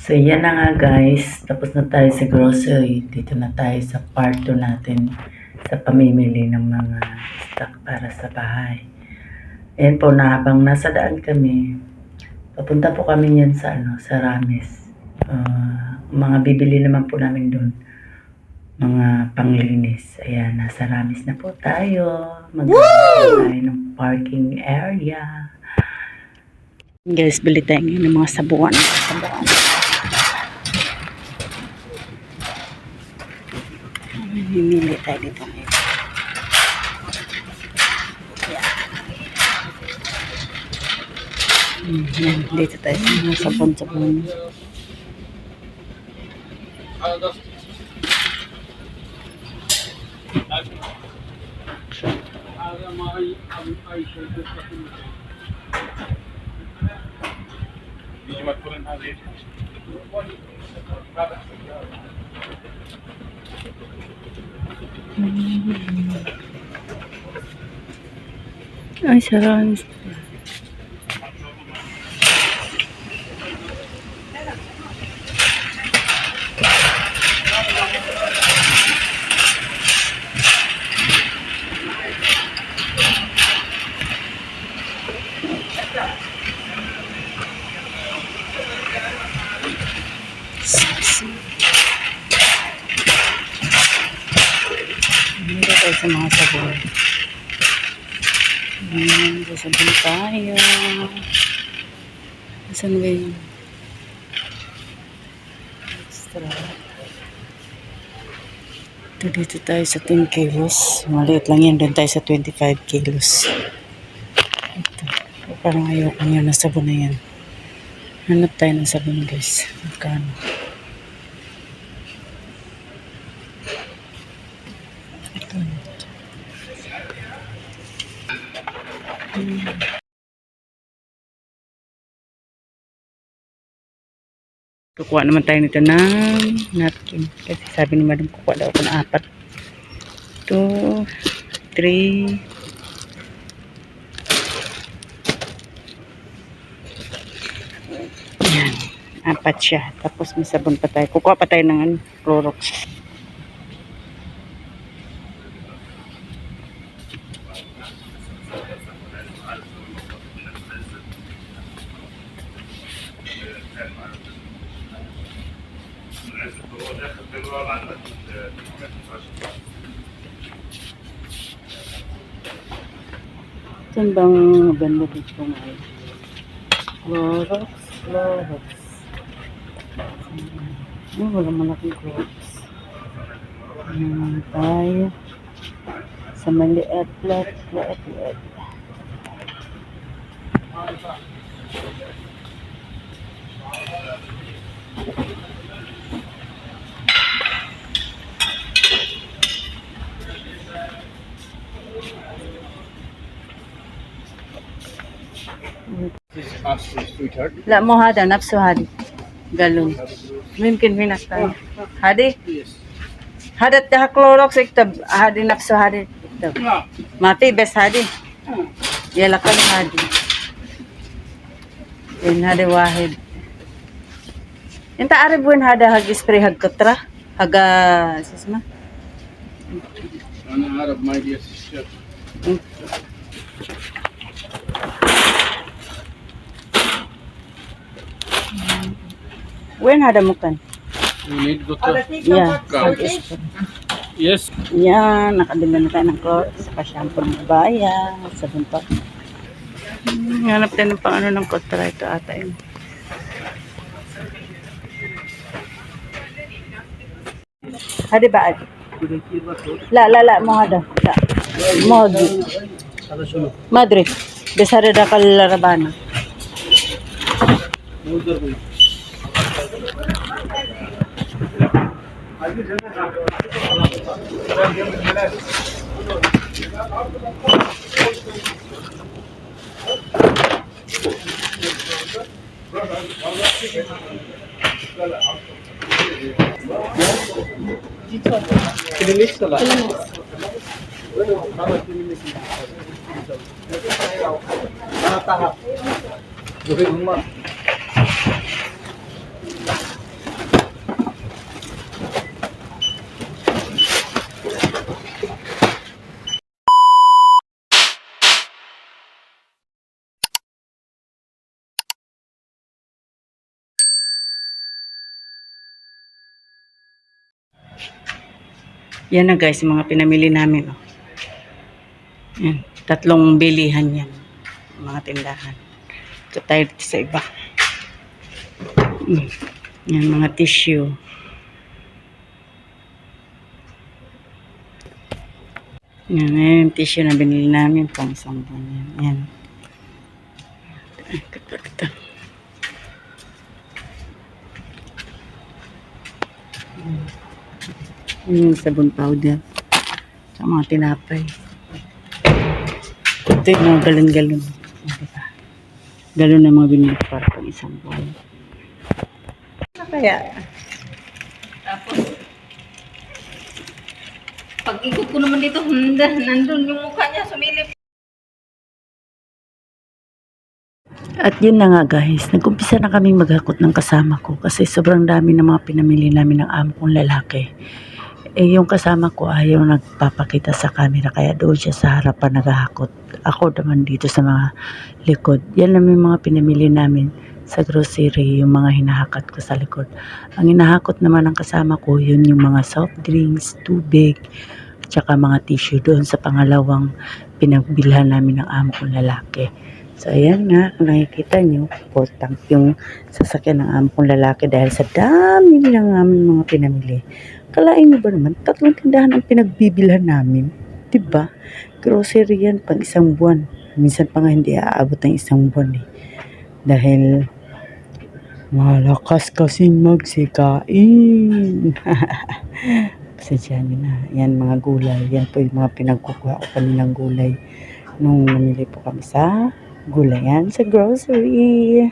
So, yan na nga guys. Tapos na tayo sa grocery. Dito na tayo sa part 2 natin sa pamimili ng mga stock para sa bahay. Ayan po na habang nasa daan kami, papunta po kami yan sa, ano, sa Rames. Ah, mga bibili naman po namin doon. Mga panglinis. Ayan, nasa Rames na po tayo. Magkakaroon tayo ng parking area. Guys, bili tayo ng mga sabuan. Sabuan. mimili tayo dito ngayon. Yan. Dito tayo sa mga sabon-sabon. Thank you. 嗯，哎，小兰。Mga sabon. Ayan, sasabon tayo. Saan ba yun? Extra. Ito dito tayo sa 10 kilos. Maliit lang yan. Doon tayo sa 25 kilos. Ito. Parang ayoko nyo na sabon na yan. Hanap tayo ng sabon guys. Magkano? Ito. Kukuha naman tayo nito ng napkin. Kasi sabi ni madam, kukuha daw ako ng apat. Two, three, yan. Apat siya. Tapos may sabon pa tayo. Kukuha pa tayo ng ano, Clorox. Saan bang banda dito ngayon? Clorox, Clorox. Ano, wala malaking Clorox. Naman tayo. Sa maliit, flat, flat, flat. This is Nafsu, sweetheart. La mo hada, nafsu hadi. Galun. Mimkin hinak tayo. Hadi? Yes. Hadat dah Clorox iktab. Hadi nafsu hadi. Iktab. Mati bes hadi. Yalakal hadi. Yan hadi wahid. Inta ari buin hada hag spray hag kutra. Haga sisma. Ana arab my dear sister. Hmm. When hada mo kan? Need go to yeah. Yes. Yan, nakadala na tayo ng cloth. Saka shampoo ng bayan. Sabon pa. Hmm, hanap tayo ng paano ng cloth para ito ata yun. Ah, Hadi ba? La, la, la. Mo hada. La. Mogi. Madre. Besare da kalarabana. Madre. Klinik dolar. Klinik. Tahap. Bukan rumah. Yan na guys, mga pinamili namin. Oh. Yan, tatlong bilihan yan. Mga tindahan. Ito tayo sa iba. Mm. Yan, mga tissue. Yan, yan yung tissue na binili namin pang buwan yan. Yan. Ay, ito, ito. Yung sabon powder. Sa mga tinapay. Ito yung mga galon-galon. Diba? Galon na mga binili para pang isang buwan. Ano kaya? Tapos, pag ikot ko naman dito, nandun yung mukha niya, sumilip. At yun na nga guys, nag-umpisa na kaming maghakot ng kasama ko kasi sobrang dami ng mga pinamili namin ng amo kong lalaki. Eh yung kasama ko ayaw nagpapakita sa camera kaya doon siya sa harapan naghahakot. Ako naman dito sa mga likod. Yan lang yung mga pinamili namin sa grocery, yung mga hinahakat ko sa likod. Ang hinahakot naman ng kasama ko, yun yung mga soft drinks, tubig, tsaka mga tissue doon sa pangalawang pinagbilhan namin ng amo kong lalaki. So, ayan nga, kung nakikita nyo, full tank yung sasakyan ng amo lalaki dahil sa dami ng aming mga pinamili. Kalain nyo ba naman, tatlong tindahan ang pinagbibilhan namin. ba? Grocery yan, pang isang buwan. Minsan pa nga hindi aabot ng isang buwan eh. Dahil malakas kasing magsikain. Pasadya nyo na. Yan mga gulay. Yan po yung mga pinagkukuha ko kanilang gulay nung namili po kami sa gulayan sa grocery.